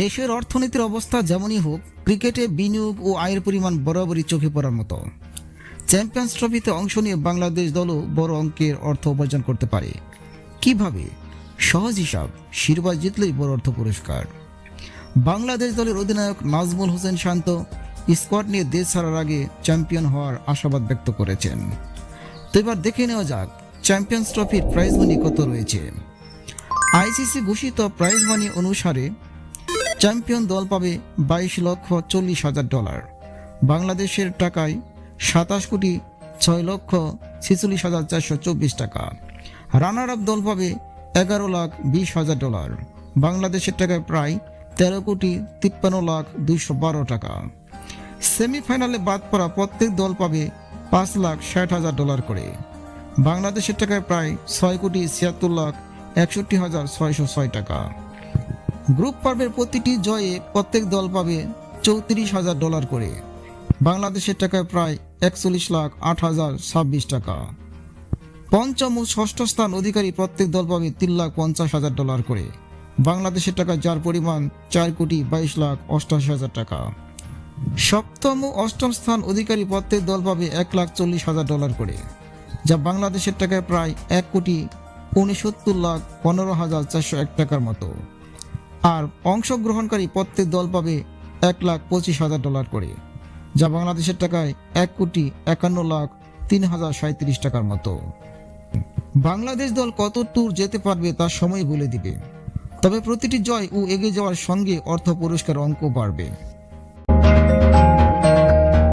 দেশের অর্থনীতির অবস্থা যেমনই হোক, ক্রিকেটে বিনিয়োগ ও আয়ের পরিমাণ বরাবরই চোখে পড়ার মতো। চ্যাম্পিয়ন্স ট্রফিতে অংশ নিয়ে বাংলাদেশ দলও বড় অঙ্কের অর্থ উপার্জন করতে পারে। কীভাবে? সহজ হিসাব, শিরোপা জিতলেই বড় অর্থ পুরস্কার। বাংলাদেশ দলের অধিনায়ক নাজমুল হোসেন শান্ত স্কোয়াড নিয়ে দেশ ছাড়ার আগে চ্যাম্পিয়ন হওয়ার আশাবাদ ব্যক্ত করেছেন। তো এবার দেখে নেওয়া যাক, চ্যাম্পিয়ন্স ট্রফির প্রাইজ মানি কত রয়েছে? আইসিসি ঘোষিত প্রাইজ মানি অনুসারে চ্যাম্পিয়ন দল পাবে বাইশ লক্ষ চল্লিশ হাজার ডলার। বাংলাদেশের টাকায় সাতাশ কোটি ছয় লক্ষ ছেচল্লিশ হাজার চারশো চব্বিশ টাকা। রানার আপ দল পাবে এগারো লাখ বিশ হাজার ডলার। বাংলাদেশের টাকায় প্রায় তেরো কোটি তিপ্পান্ন লাখ দুইশো বারো টাকা। সেমিফাইনালে বাদ পড়া প্রত্যেক দল পাবে পাঁচ লাখ ষাট হাজার ডলার করে। বাংলাদেশের টাকায় প্রায় ছয় কোটি ছিয়াত্তর লাখ একষট্টি হাজার ছয়শো ছয় টাকা। গ্রুপ পর্বের প্রতিটি জয়ে প্রত্যেক দল পাবে চৌত্রিশ হাজার ডলার করে। বাংলাদেশের টাকায় প্রায় একচল্লিশ লাখ আট হাজার ছাব্বিশ টাকা। পঞ্চম ও ষষ্ঠ স্থান অধিকারী প্রত্যেক দল পাবে তিন লাখ পঞ্চাশ হাজার ডলার করে। বাংলাদেশের টাকায় যার পরিমাণ চার কোটি বাইশ লাখ অষ্টাশি হাজার টাকা। সপ্তম ও অষ্টম স্থান অধিকারী প্রত্যেক দল পাবে এক লাখ চল্লিশ হাজার ডলার করে, যা বাংলাদেশের টাকায় প্রায় এক কোটি উনসত্তর লাখ পনেরো হাজার চারশো এক টাকার মতো। আর অংশগ্রহণকারী প্রত্যেক দল পাবে এক লাখ পঁচিশ হাজার ডলার করে, যা বাংলাদেশের টাকায় এক কোটি একান্ন লাখ তিন হাজার সাঁত্রিশ টাকার মতো। বাংলাদেশ দল কত ট্যুর যেতে পারবে তার সময় বলে দিবে। তবে প্রতিটি জয় ও এগিয়ে যাওয়ার সঙ্গে অর্থ পুরস্কার অঙ্ক বাড়বে।